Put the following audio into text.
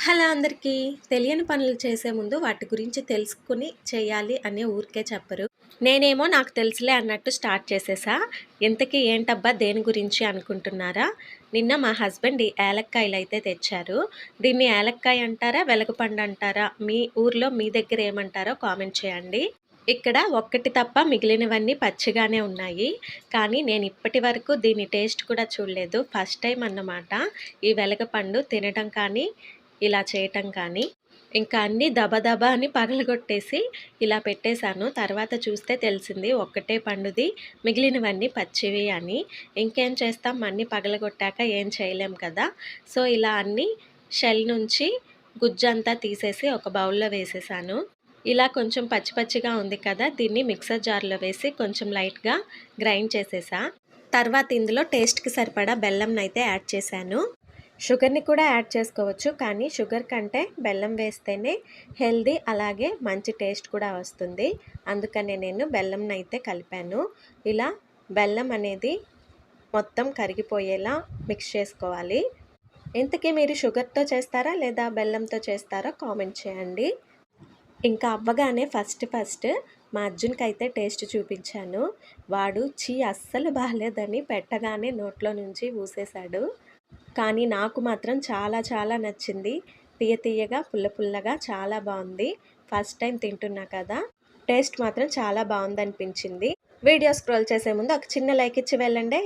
Hello అందరికీ. తెలియని పనులు చేసే ముందు వాటి గురించి తెలుసుకుని చేయాలి అనే ఊరికే చెప్పరు. నేనేమో నాకు తెలుసులే అన్నట్టు స్టార్ట్ చేసేసా. ఇంతకీ ఏంటబ్బా దేని గురించి అనుకుంటున్నారా? నిన్న మా హస్బెండ్ ఈ ఏలక్కాయలు అయితే తెచ్చారు. దీన్ని ఏలక్కాయ అంటారా వెలగపండు అంటారా? మీ ఊర్లో మీ దగ్గర ఏమంటారో కామెంట్ చేయండి. ఇక్కడ ఒక్కటి తప్ప మిగిలినవన్నీ పచ్చిగానే ఉన్నాయి. కానీ నేను ఇప్పటి వరకు దీని టేస్ట్ కూడా చూడలేదు. ఫస్ట్ టైం అన్నమాట ఈ వెలగపండు తినడం కానీ ఇలా చేయటం కానీ ఇంకా అన్నీ దబదబా అని పగలగొట్టేసి ఇలా పెట్టేశాను. తర్వాత చూస్తే తెలిసింది ఒక్కటే పండుది మిగిలినవన్నీ పచ్చివి అని. ఇంకేం చేస్తాం? అన్నీ పగలగొట్టాక ఏం చేయలేం కదా. సో ఇలా అన్నీ షెల్ నుంచి గుజ్జంతా తీసేసి ఒక బౌల్లో వేసేసాను. ఇలా కొంచెం పచ్చి పచ్చిగా ఉంది కదా దీన్ని మిక్సర్ జార్లో వేసి కొంచెం లైట్గా గ్రైండ్ చేసేసా. తర్వాత ఇందులో టేస్ట్కి సరిపడా బెల్లంనైతే యాడ్ చేశాను. షుగర్ని కూడా యాడ్ చేసుకోవచ్చు కానీ షుగర్ కంటే బెల్లం వేస్తేనే హెల్దీ అలాగే మంచి టేస్ట్ కూడా వస్తుంది. అందుకనే నేను బెల్లంని అయితే కలిపాను. ఇలా బెల్లం అనేది మొత్తం కరిగిపోయేలా మిక్స్ చేసుకోవాలి. ఇంతకీ మీరు షుగర్తో చేస్తారా లేదా బెల్లంతో చేస్తారా? కామెంట్ చేయండి. ఇంకా అవ్వగానే ఫస్ట్ ఫస్ట్ మా అర్జున్కి అయితే టేస్ట్ చూపించాను. వాడు చీ అస్సలు బాగాలేదని పెట్టగానే నోట్లో నుంచి ఊసేశాడు. కానీ నాకు మాత్రం చాలా చాలా నచ్చింది. తీయ తీయగా పుల్ల పుల్లగా చాలా బాగుంది. ఫస్ట్ టైం తింటున్నా కదా. టేస్ట్ మాత్రం చాలా బాగుందనిపించింది. వీడియో స్క్రోల్ చేసే ముందు ఒక చిన్న లైక్ ఇచ్చి వెళ్ళండి.